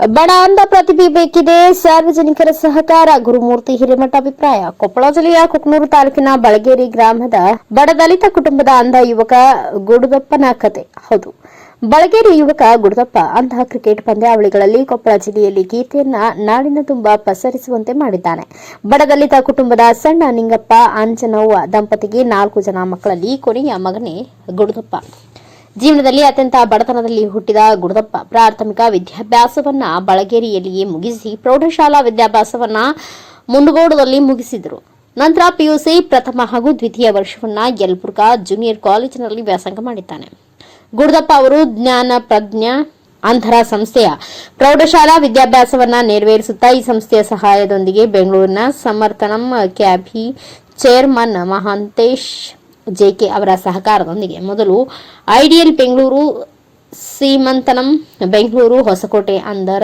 ಬಡ ಅಂದ ಪ್ರತಿಭೆ ಬೇಕಿದೆ. ಸಾರ್ವಜನಿಕರ ಸಹಕಾರ, ಗುರುಮೂರ್ತಿ ಹಿರೇಮಠ ಅಭಿಪ್ರಾಯ. ಕೊಪ್ಪಳ ಜಿಲ್ಲೆಯ ಕುಕ್ನೂರು ತಾಲೂಕಿನ ಬಳಗೇರಿ ಗ್ರಾಮದ ಬಡ ದಲಿತ ಕುಟುಂಬದ ಅಂಧ ಯುವಕ ಗುಡುದಪ್ಪನ ಕತೆ. ಹೌದು. ಬಳಗೇರಿ ಯುವಕ ಗುಡದಪ್ಪ ಅಂತಹ ಕ್ರಿಕೆಟ್ ಪಂದ್ಯಾವಳಿಗಳಲ್ಲಿ ಕೊಪ್ಪಳ ಜಿಲ್ಲೆಯಲ್ಲಿ ಗೀತೆಯನ್ನ ನಾಡಿನ ತುಂಬಾ ಪಸರಿಸುವಂತೆ ಮಾಡಿದ್ದಾನೆ. ಬಡ ದಲಿತ ಕುಟುಂಬದ ಸಣ್ಣ ನಿಂಗಪ್ಪ, ಅಂಜನವ್ವ ದಂಪತಿಗೆ ನಾಲ್ಕು ಜನ ಮಕ್ಕಳಲ್ಲಿ ಕೊನೆಯ ಮಗನೇ ಗುಡುದಪ್ಪ. ಜೀವನದಲ್ಲಿ ಅತ್ಯಂತ ಬಡತನದಲ್ಲಿ ಹುಟ್ಟಿದ ಗುಡದಪ್ಪ ಪ್ರಾಥಮಿಕ ವಿದ್ಯಾಭ್ಯಾಸವನ್ನ ಬಳಗೇರಿಯಲ್ಲಿಯೇ ಮುಗಿಸಿ ಪ್ರೌಢಶಾಲಾ ವಿದ್ಯಾಭ್ಯಾಸವನ್ನ ಮುಂಡಗೋಡದಲ್ಲಿ ಮುಗಿಸಿದರು. ನಂತರ ಪಿಯುಸಿ ಪ್ರಥಮ ಹಾಗೂ ದ್ವಿತೀಯ ವರ್ಷವನ್ನ ಯಲಬುರ್ಗಾ ಜೂನಿಯರ್ ಕಾಲೇಜಿನಲ್ಲಿ ವ್ಯಾಸಂಗ ಮಾಡಿದ್ದಾನೆ. ಗುಡದಪ್ಪ ಅವರು ಜ್ಞಾನ ಪ್ರಜ್ಞಾ ಅಂಧರ ಸಂಸ್ಥೆಯ ಪ್ರೌಢಶಾಲಾ ವಿದ್ಯಾಭ್ಯಾಸವನ್ನ ನೆರವೇರಿಸುತ್ತಾ ಈ ಸಂಸ್ಥೆಯ ಸಹಾಯದೊಂದಿಗೆ ಬೆಂಗಳೂರಿನ ಸಮರ್ಥನಂ ಕ್ಯಾಬಿ ಚೇರ್ಮನ್ ಮಹಾಂತೇಶ್ ಜೆಕೆ ಅವರ ಸಹಕಾರದೊಂದಿಗೆ. ಮೊದಲು ಐಡಿಯಲ್ ಬೆಂಗಳೂರು ಸೀಮಂತನಂ ಬೆಂಗಳೂರು ಹೊಸಕೋಟೆ ಅಂದರ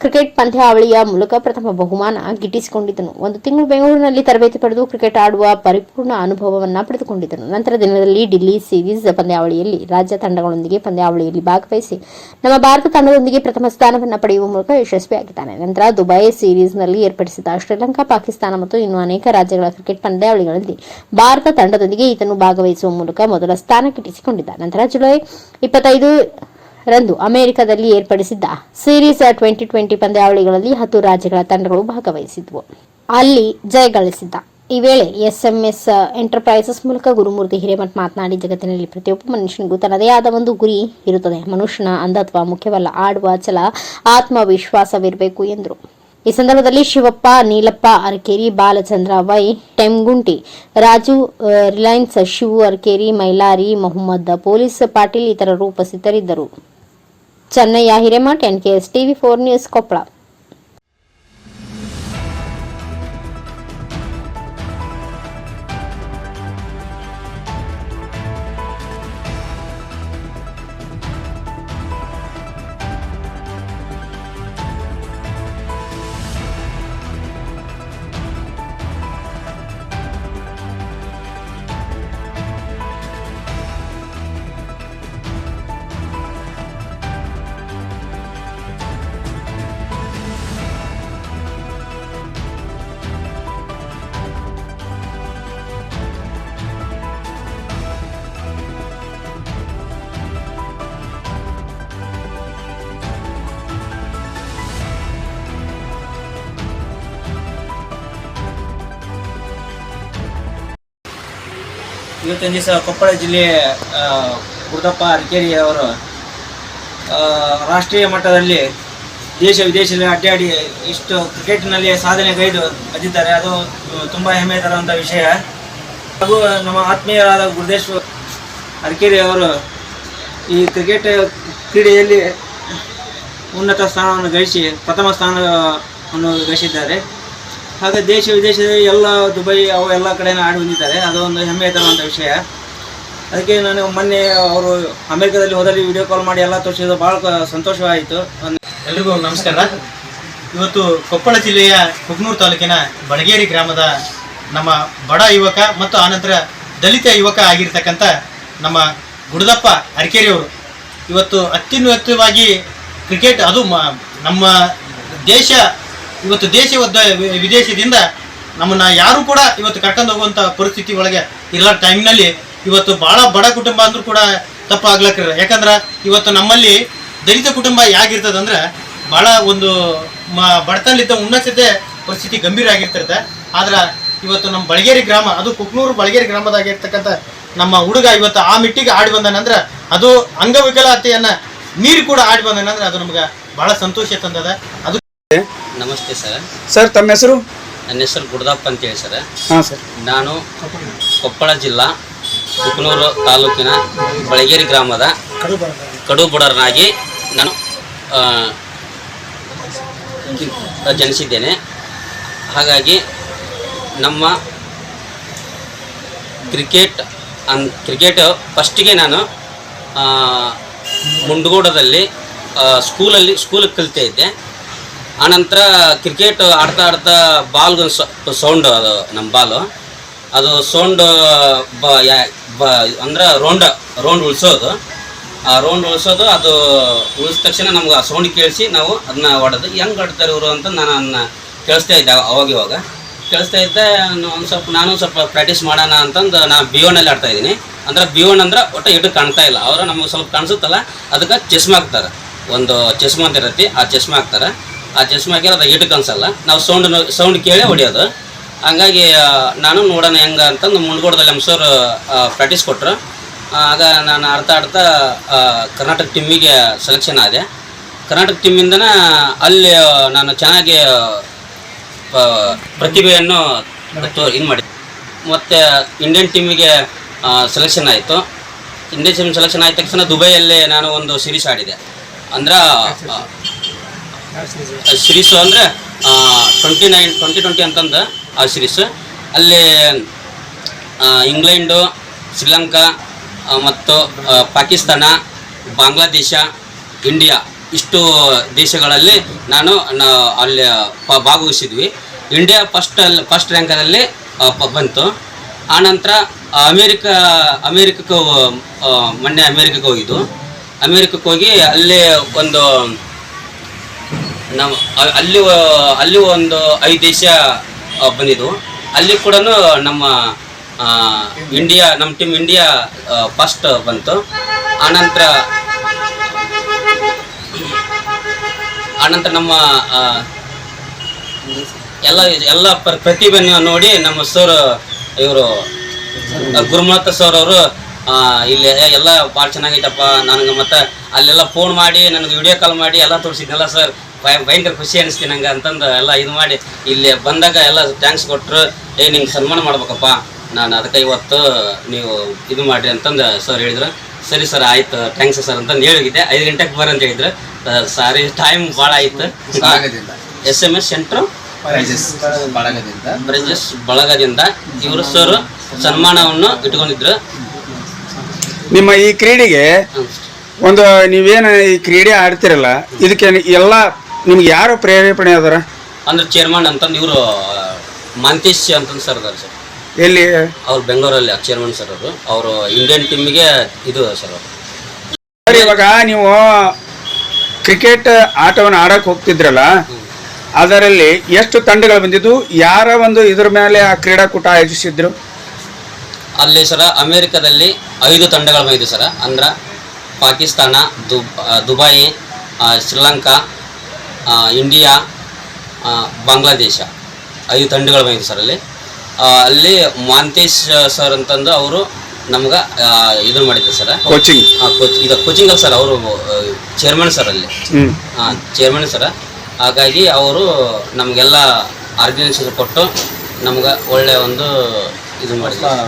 ಕ್ರಿಕೆಟ್ ಪಂದ್ಯಾವಳಿಯ ಮೂಲಕ ಪ್ರಥಮ ಬಹುಮಾನ ಗಿಟ್ಟಿಸಿಕೊಂಡಿದ್ದನು. ಒಂದು ತಿಂಗಳು ಬೆಂಗಳೂರಿನಲ್ಲಿ ತರಬೇತಿ ಪಡೆದು ಕ್ರಿಕೆಟ್ ಆಡುವ ಪರಿಪೂರ್ಣ ಅನುಭವವನ್ನ ಪಡೆದುಕೊಂಡಿದ್ದನು. ನಂತರ ದಿನದಲ್ಲಿ ಡಿಲ್ಲಿ ಸೀರೀಸ್ ಪಂದ್ಯಾವಳಿಯಲ್ಲಿ ರಾಜ್ಯ ತಂಡಗಳೊಂದಿಗೆ ಪಂದ್ಯಾವಳಿಯಲ್ಲಿ ಭಾಗವಹಿಸಿ ನಮ್ಮ ಭಾರತ ತಂಡದೊಂದಿಗೆ ಪ್ರಥಮ ಸ್ಥಾನವನ್ನು ಪಡೆಯುವ ಮೂಲಕ ಯಶಸ್ವಿಯಾಗಿದ್ದಾನೆ. ನಂತರ ದುಬೈ ಸೀರೀಸ್ನಲ್ಲಿ ಏರ್ಪಡಿಸಿದ ಶ್ರೀಲಂಕಾ, ಪಾಕಿಸ್ತಾನ ಮತ್ತು ಇನ್ನು ಅನೇಕ ರಾಜ್ಯಗಳ ಕ್ರಿಕೆಟ್ ಪಂದ್ಯಾವಳಿಗಳಲ್ಲಿ ಭಾರತ ತಂಡದೊಂದಿಗೆ ಈತನು ಭಾಗವಹಿಸುವ ಮೂಲಕ ಮೊದಲ ಸ್ಥಾನ ಗಿಟ್ಟಿಸಿಕೊಂಡಿದ್ದ ನಂತರ ಜುಲೈ ಇಪ್ಪತ್ತೈದು ರಂದು ಅಮೆರಿಕದಲ್ಲಿ ಏರ್ಪಡಿಸಿದ್ದ ಸೀರೀಸ್ ಟ್ವೆಂಟಿ ಟ್ವೆಂಟಿ ಪಂದ್ಯಾವಳಿಗಳಲ್ಲಿ ಹತ್ತು ರಾಜ್ಯಗಳ ತಂಡಗಳು ಭಾಗವಹಿಸಿದ್ವು. ಅಲ್ಲಿ ಜಯಗಳಿಸಿದ್ದ ಈ ವೇಳೆ ಎಸ್ಎಂಎಸ್ ಎಂಟರ್ಪ್ರೈಸಸ್ ಮೂಲಕ ಗುರುಮೂರ್ತಿ ಹಿರೇಮಠ್ ಮಾತನಾಡಿ, ಜಗತ್ತಿನಲ್ಲಿ ಪ್ರತಿಯೊಬ್ಬ ಮನುಷ್ಯನಿಗೂ ತನ್ನದೇ ಆದ ಒಂದು ಗುರಿ ಇರುತ್ತದೆ. ಮನುಷ್ಯನ ಅಂಧತ್ವ ಮುಖ್ಯವಲ್ಲ, ಆಡುವ, ಛಲ, ಆತ್ಮವಿಶ್ವಾಸವಿರಬೇಕು ಎಂದರು. ಈ ಸಂದರ್ಭದಲ್ಲಿ Shivappa, Neelappa, Arakeri, Balachandra, Y Temgunti Raju Reliance, Shivu Arakeri, Mailari, Mohammed, police Patil ಇತರರು ಉಪಸ್ಥಿತರಿದ್ದರು. Chennai ఆహిరేమ ten KS TV four news Koppal ಇವತ್ತಿನ ದಿವಸ ಕೊಪ್ಪಳ ಜಿಲ್ಲೆ ಗುರುದಪ್ಪ ಅರಕೇರಿ ಅವರು ರಾಷ್ಟ್ರೀಯ ಮಟ್ಟದಲ್ಲಿ ದೇಶ ವಿದೇಶದಲ್ಲಿ ಅಡ್ಡಾಡಿ ಇಷ್ಟು ಕ್ರಿಕೆಟ್ನಲ್ಲಿ ಸಾಧನೆಗೈದು ಬಂದಿದ್ದಾರೆ. ಅದು ತುಂಬ ಹೆಮ್ಮೆ ತರುವಂಥ ವಿಷಯ. ಹಾಗೂ ನಮ್ಮ ಆತ್ಮೀಯರಾದ ಗುರುದೇಶ್ವರ ಅರಕೇರಿ ಅವರು ಈ ಕ್ರಿಕೆಟ್ ಕ್ರೀಡೆಯಲ್ಲಿ ಉನ್ನತ ಸ್ಥಾನವನ್ನು ಗಳಿಸಿ ಪ್ರಥಮ ಸ್ಥಾನವನ್ನು ಗಳಿಸಿದ್ದಾರೆ. ಹಾಗೆ ದೇಶ ವಿದೇಶದಲ್ಲಿ ಎಲ್ಲ ದುಬೈ ಅವು ಎಲ್ಲ ಕಡೆನೂ ಆಡಿ ಬಂದಿದ್ದಾರೆ ಅದು ಒಂದು ಹೆಮ್ಮೆ ತರುವಂಥ ವಿಷಯ. ಅದಕ್ಕೆ ನಾನು ಮೊನ್ನೆ ಅವರು ಅಮೆರಿಕದಲ್ಲಿ ಹೋದಲ್ಲಿ ವಿಡಿಯೋ ಕಾಲ್ ಮಾಡಿ ಎಲ್ಲ ತೋರಿಸಿದ್ರು. ಭಾಳ ಸಂತೋಷವಾಯಿತು. ಎಲ್ರಿಗೂ ನಮಸ್ಕಾರ. ಇವತ್ತು ಕೊಪ್ಪಳ ಜಿಲ್ಲೆಯ ಕುಗ್ನೂರು ತಾಲೂಕಿನ ಬಡಗೇರಿ ಗ್ರಾಮದ ನಮ್ಮ ಬಡ ಯುವಕ ಮತ್ತು ಆನಂತರ ದಲಿತ ಯುವಕ ಆಗಿರ್ತಕ್ಕಂಥ ನಮ್ಮ ಗುಡದಪ್ಪ ಅರಕೇರಿಯವರು. ಇವತ್ತು ಅತ್ಯುನ್ನತವಾಗಿ ಕ್ರಿಕೆಟ್ ಅದು ನಮ್ಮ ದೇಶ ಇವತ್ತು ದೇಶ ವಿದೇಶದಿಂದ ನಮ್ಮನ್ನ ಯಾರು ಕೂಡ ಇವತ್ತು ಕರ್ಕೊಂಡು ಹೋಗುವಂಥ ಪರಿಸ್ಥಿತಿ ಒಳಗೆ ಇರೋ ಟೈಮ್ನಲ್ಲಿ ಇವತ್ತು ಭಾಳ ಬಡ ಕುಟುಂಬ ಅಂದ್ರೂ ಕೂಡ ತಪ್ಪಾಗ್ಲಕ್ಕಿರ. ಯಾಕಂದ್ರೆ ಇವತ್ತು ನಮ್ಮಲ್ಲಿ ದಲಿತ ಕುಟುಂಬ ಯಾಗಿರ್ತದಂದ್ರೆ ಭಾಳ ಒಂದು ಮ ಬಡತನಲಿದ್ದ ಉನ್ನತತೆ ಪರಿಸ್ಥಿತಿ ಗಂಭೀರ ಆಗಿರ್ತಿರುತ್ತೆ ಆದ್ರೆ ಇವತ್ತು ನಮ್ಮ ಬಳಗೇರಿ ಗ್ರಾಮ, ಅದು ಕುಕ್ನೂರು ಬಳಗೇರಿ ಗ್ರಾಮದಾಗಿರ್ತಕ್ಕಂಥ ನಮ್ಮ ಹುಡುಗ ಇವತ್ತು ಆ ಮಿಟ್ಟಿಗೆ ಆಡಿ ಬಂದನಂದ್ರೆ ಅದು ಅಂಗವಿಕಲತೆಯನ್ನ ನೀರು ಕೂಡ ಆಡಿ ಬಂದನಂದ್ರೆ ಅದು ನಮ್ಗೆ ಬಹಳ ಸಂತೋಷ ತಂದದ. ಅದು ನಮಸ್ತೆ ಸರ್. ಸರ್ ತಮ್ಮ ಹೆಸರು? ನನ್ನ ಹೆಸರು ಗುಡದಪ್ಪ ಅಂತೇಳಿ ಸರ್. ಹಾಂ ಸರ್. ನಾನು ಕೊಪ್ಪಳ ಜಿಲ್ಲಾ ಕುಕನೂರು ತಾಲೂಕಿನ ಬಳಗೇರಿ ಗ್ರಾಮದ ಕಡು ಬುಡರನಾಗಿ ನಾನು ಜನಿಸಿದ್ದೇನೆ. ಹಾಗಾಗಿ ನಮ್ಮ ಕ್ರಿಕೆಟ್ ಅನ್ ಕ್ರಿಕೆಟ್ ಫಸ್ಟಿಗೆ ನಾನು ಮುಂಡಗೋಡದಲ್ಲಿ ಸ್ಕೂಲಲ್ಲಿ ಸ್ಕೂಲಿಗೆ ಕಲಿತಾ ಇದ್ದೆ. ಆನಂತರ ಕ್ರಿಕೆಟ್ ಆಡ್ತಾ ಆಡ್ತಾ ಬಾಲ್ಗೊಂದು ಸೌಂಡ್ ಅದು ನಮ್ಮ ಬಾಲು ಅದು ಸೌಂಡ್, ಬ ಅಂದ್ರೆ ರೌಂಡ್ ರೌಂಡ್ ಉಳಿಸೋದು. ಆ ರೌಂಡ್ ಉಳಿಸೋದು, ಅದು ಉಳಿಸಿದ ತಕ್ಷಣ ನಮ್ಗೆ ಆ ಸೌಂಡ್ ಕೇಳಿಸಿ ನಾವು ಅದನ್ನ ಹೊಡೆದು ಹೆಂಗೆ ಆಡ್ತಾರೆ ಇವರು ಅಂತ ನಾನು ಅದನ್ನ ಕೇಳಿಸ್ತಾ ಇದ್ದೆ ಅವಾಗ ಇವಾಗ. ಕೇಳಿಸ್ತಾ ಇದ್ದೆ ಒಂದು ಸ್ವಲ್ಪ ನಾನು ಸ್ವಲ್ಪ ಪ್ರಾಕ್ಟೀಸ್ ಮಾಡೋಣ ಅಂತಂದು ನಾನು ಬಿ ಒನಲ್ಲಿ ಆಡ್ತಾ ಇದ್ದೀನಿ. ಅಂದ್ರೆ ಬಿ ಒನ್ ಅಂದ್ರೆ ಒಟ್ಟು ಇಟ್ಟು ಕಾಣ್ತಾ ಇಲ್ಲ. ಅವರು ನಮಗೆ ಸ್ವಲ್ಪ ಕಾಣಿಸುತ್ತಲ್ಲ, ಅದಕ್ಕೆ ಚಸ್ಮಾ ಹಾಕ್ತಾರೆ ಒಂದು ಚಸ್ಮಾ ಅಂತ ಇರತ್ತೆ, ಆ ಚಸ್ಮಾ ಹಾಕ್ತಾರೆ ಆ ಚಶ್ಮಾ ಹಾಕಿದ್ರೆ ಅದು ಹಿಟ್ಟು ಕನ್ಸಲ್ಲ ನಾವು ಸೌಂಡ್ ಸೌಂಡ್ ಕೇಳಿ ಹೊಡಿಯೋದು. ಹಂಗಾಗಿ ನಾನು ನೋಡೋಣ ಹೆಂಗೆ ಅಂತಂದು ಮುಂಡ್ಗೋಡದಲ್ಲಿ ನಮ್ಮ ಸರ್ ಪ್ರಾಕ್ಟೀಸ್ ಕೊಟ್ಟರು ಆಗ ನಾನು ಆಡ್ತಾ ಆಡ್ತಾ ಕರ್ನಾಟಕ ಟೀಮಿಗೆ ಸೆಲೆಕ್ಷನ್ ಆದೆ. ಕರ್ನಾಟಕ ಟೀಮಿಂದನ ಅಲ್ಲಿ ನಾನು ಚೆನ್ನಾಗಿ ಪ್ರತಿಭೆಯನ್ನು ಇದು ಮಾಡಿ ಮತ್ತು ಇಂಡಿಯನ್ ಟೀಮಿಗೆ ಸೆಲೆಕ್ಷನ್ ಆಯಿತು. ಇಂಡಿಯನ್ ಟೀಮ್ ಸೆಲೆಕ್ಷನ್ ಆದ ತಕ್ಷಣ ದುಬೈಯಲ್ಲಿ ನಾನು ಒಂದು ಸಿರೀಸ್ ಆಡಿದೆ. ಅಂದ್ರೆ ಸಿರೀಸು ಅಂದರೆ ಟ್ವೆಂಟಿ ನೈನ್ ಟ್ವೆಂಟಿ ಟ್ವೆಂಟಿ ಅಂತಂದು ಆ ಸಿರೀಸ್ ಅಲ್ಲಿ ಇಂಗ್ಲೆಂಡು, ಶ್ರೀಲಂಕಾ ಮತ್ತು ಪಾಕಿಸ್ತಾನ, ಬಾಂಗ್ಲಾದೇಶ, ಇಂಡಿಯಾ ಇಷ್ಟು ದೇಶಗಳಲ್ಲಿ ನಾನು ಅಲ್ಲಿ ಭಾಗವಹಿಸಿದ್ವಿ. ಇಂಡಿಯಾ ಫಸ್ಟ್ ಅಲ್ಲಿ ಫಸ್ಟ್ ರ್ಯಾಂಕಲ್ಲಿ ಬಂತು. ಆನಂತರ ಅಮೇರಿಕ, ಅಮೇರಿಕಕ್ಕೆ ಮೊನ್ನೆ ಅಮೇರಿಕಕ್ಕೆ ಹೋಗಿದ್ದು. ಅಮೇರಿಕಕ್ಕೆ ಹೋಗಿ ಅಲ್ಲಿ ಒಂದು ಅ- ಅಲ್ಲಿ ಅಲ್ಲಿ ಒಂದು ಐದು ದೇಶ ಬಂದಿದ್ವು. ಅಲ್ಲಿ ಕೂಡ ನಮ್ಮ ಇಂಡಿಯಾ ನಮ್ಮ ಟೀಮ್ ಇಂಡಿಯಾ ಫಸ್ಟ್ ಬಂತು. ಆನಂತರ ಆನಂತರ ನಮ್ಮ ಎಲ್ಲ ಎಲ್ಲ ಪ್ರ- ಪ್ರತಿಭೆಯನ್ನು ನೋಡಿ ನಮ್ಮ ಸರ್, ಇವರು ಗುರುಮಾತ ಸರ್ ಅವರು ಇಲ್ಲಿ ಎಲ್ಲ ಭಾಳ ಚೆನ್ನಾಗೈತಪ್ಪ, ನನಗೆ ಮತ್ತೆ ಅಲ್ಲೆಲ್ಲ ಫೋನ್ ಮಾಡಿ, ನನಗೆ ವಿಡಿಯೋ ಕಾಲ್ ಮಾಡಿ, ಎಲ್ಲ ತೋರಿಸಿದ್ನಲ್ಲ ಸರ್. ಭಯಂಕರ ಖುಷಿ ಅನಿಸ್ತಿ ನಂಗೆ ಅಂತಂದು ಎಲ್ಲ ಇದು ಮಾಡಿ ಇಲ್ಲಿ ಬಂದಾಗ ಎಲ್ಲ ಥ್ಯಾಂಕ್ಸ್ ಕೊಟ್ಟರು ಏ ನಿಂಗೆ ಸನ್ಮಾನ ಮಾಡ್ಬೇಕಪ್ಪ ನಾನು ಅದಕ್ಕೆ ಇವತ್ತು ನೀವು ಇದು ಮಾಡಿರಿ ಅಂತಂದು ಸರ್ ಹೇಳಿದ್ರು. ಸರಿ ಸರ್ ಆಯ್ತು ಥ್ಯಾಂಕ್ಸ್ ಸರ್ ಅಂತಂದು ಹೇಳಿದ್ದೆ. ಐದು ಗಂಟೆಗೆ ಬರ ಅಂತ ಹೇಳಿದ್ರು. ಸಾರಿ ಟೈಮ್ ಭಾಳ ಆಯ್ತು. S M S centre bridges ಬಳಗದಿಂದ. Bridges ಬಳಗದಿಂದ ಇವರು ಸರ್ ಸನ್ಮಾನವನ್ನು ಇಟ್ಕೊಂಡಿದ್ರು. ನಿಮ್ಮ ಈ ಕ್ರೀಡೆಗೆ ಒಂದು ನೀವೇನು ಈ ಕ್ರೀಡೆ ಆಡ್ತಿರಲ್ಲ ಇದಕ್ಕೆ ಎಲ್ಲ ನಿಮ್ಗೆ ಯಾರು ಪ್ರೇರೇಪಣೆ ಅದರ? ಅಂದ್ರೆ ಚೇರ್ಮನ್ ಅಂತಂದು ಇವರು ಮಾಂತೇಶ್ ಅಂತಂದು ಸರ್ ಅದಾರ ಸರ್ ಎಲ್ಲಿ? ಅವ್ರು ಬೆಂಗಳೂರಲ್ಲಿ ಚೇರ್ಮನ್ ಸರ್ ಅವರು. ಅವರು ಇಂಡಿಯನ್ ಟೀಮಿಗೆ ಇದು ಸರ್ ಅವರು. ಸರ್ ಇವಾಗ ನೀವು ಕ್ರಿಕೆಟ್ ಆಟವನ್ನು ಆಡಕ್ಕೆ ಹೋಗ್ತಿದ್ರಲ್ಲ ಅದರಲ್ಲಿ ಎಷ್ಟು ತಂಡಗಳು ಬಂದಿದ್ದು? ಯಾರ ಒಂದು ಇದ್ರ ಮೇಲೆ ಆ ಕ್ರೀಡಾಕೂಟ ಆಯೋಜಿಸಿದ್ರು? ಅಲ್ಲಿ ಸರ ಅಮೇರಿಕಾದಲ್ಲಿ ಐದು ತಂಡಗಳು ಬಂದಿದೆ ಸರ ಅಂದ್ರೆ ಪಾಕಿಸ್ತಾನ ದುಬ್ ಆ, ದುಬೈ ಶ್ರೀಲಂಕಾ ಇಂಡಿಯಾ ಬಾಂಗ್ಲಾದೇಶ. ಐದು ತಂಡಗಳು ಬಂದಿದೆ ಸರ್ ಅಲ್ಲಿ. ಅಲ್ಲಿ ಮಾಂತೇಶ್ ಸರ್ ಅಂತಂದು ಅವರು ನಮ್ಗೆ ಇದು ಮಾಡಿದ್ರು ಸರ್. ಕೋಚಿಂಗ್ ಕೋಚ್ ಇದು ಕೋಚಿಂಗ್ ಸರ್ ಅವರು ಚೇರ್ಮನ್ ಸರ್ ಅಲ್ಲಿ. ಹಾಂ ಚೇರ್ಮನ್ ಸರ. ಹಾಗಾಗಿ ಅವರು ನಮಗೆಲ್ಲ ಆರ್ಗನೈಸೇಷನ್ ಕೊಟ್ಟು ನಮ್ಗೆ ಒಳ್ಳೆಯ ಒಂದು ಇದು ಮಾಡಿದ್ರು.